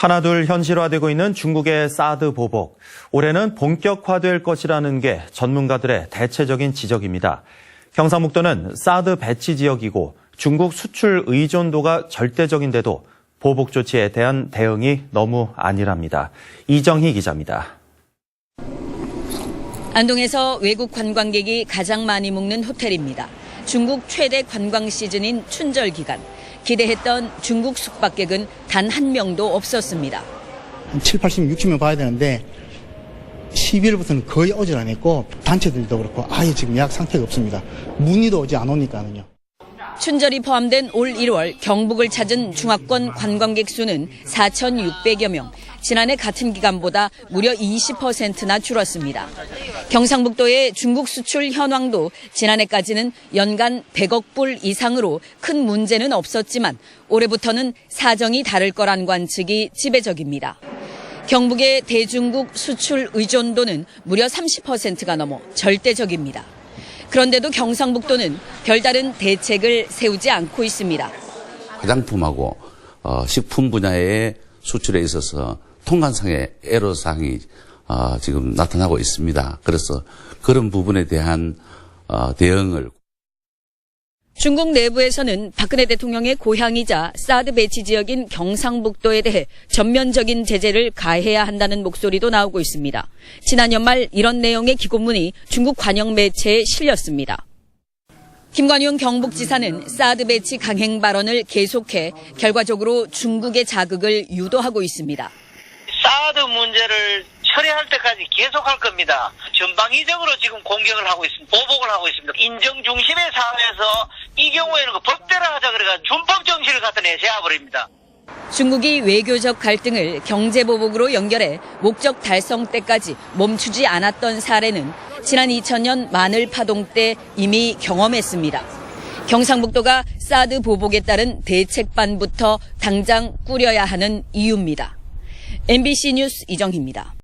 하나둘 현실화되고 있는 중국의 사드 보복. 올해는 본격화될 것이라는 게 전문가들의 대체적인 지적입니다. 경상북도는 사드 배치 지역이고 중국 수출 의존도가 절대적인데도 보복 조치에 대한 대응이 너무 안일합니다. 이정희 기자입니다. 안동에서 외국 관광객이 가장 많이 묵는 호텔입니다. 중국 최대 관광 시즌인 춘절 기간. 기대했던 중국 숙박객은 단 한 명도 없었습니다. 한 7, 80, 60명 봐야 되는데 11월부터는 거의 오질 않았고 단체들도 그렇고 아예 지금 예약 상태가 없습니다. 문의도 오지 안 오니까는요. 춘절이 포함된 올 1월 경북을 찾은 중화권 관광객 수는 4,600여 명. 지난해 같은 기간보다 무려 20%나 줄었습니다. 경상북도의 중국 수출 현황도 지난해까지는 연간 100억 불 이상으로 큰 문제는 없었지만 올해부터는 사정이 다를 거란 관측이 지배적입니다. 경북의 대중국 수출 의존도는 무려 30%가 넘어 절대적입니다. 그런데도 경상북도는 별다른 대책을 세우지 않고 있습니다. 화장품하고 어, 식품 분야의 수출에 있어서 통관상의 애로사항이 어, 지금 나타나고 있습니다. 그래서 그런 부분에 대한 어, 대응을 중국 내부에서는 박근혜 대통령의 고향이자 사드 배치 지역인 경상북도에 대해 전면적인 제재를 가해야 한다는 목소리도 나오고 있습니다. 지난 연말 이런 내용의 기고문이 중국 관영 매체에 실렸습니다. 김관용 경북지사는 사드 배치 강행 발언을 계속해 결과적으로 중국의 자극을 유도하고 있습니다. 사드 문제를 처리할 때까지 계속할 겁니다. 전방위적으로 지금 공격을 하고 있습니다. 보복을 하고 있습니다. 인정 중심의 사회에서 이 경우에는 그 법대로 하자 그래가 준법 정신을 갖다 내세워 버립니다. 중국이 외교적 갈등을 경제 보복으로 연결해 목적 달성 때까지 멈추지 않았던 사례는 지난 2000년 마늘 파동 때 이미 경험했습니다. 경상북도가 사드 보복에 따른 대책반부터 당장 꾸려야 하는 이유입니다. MBC 뉴스 이정희입니다.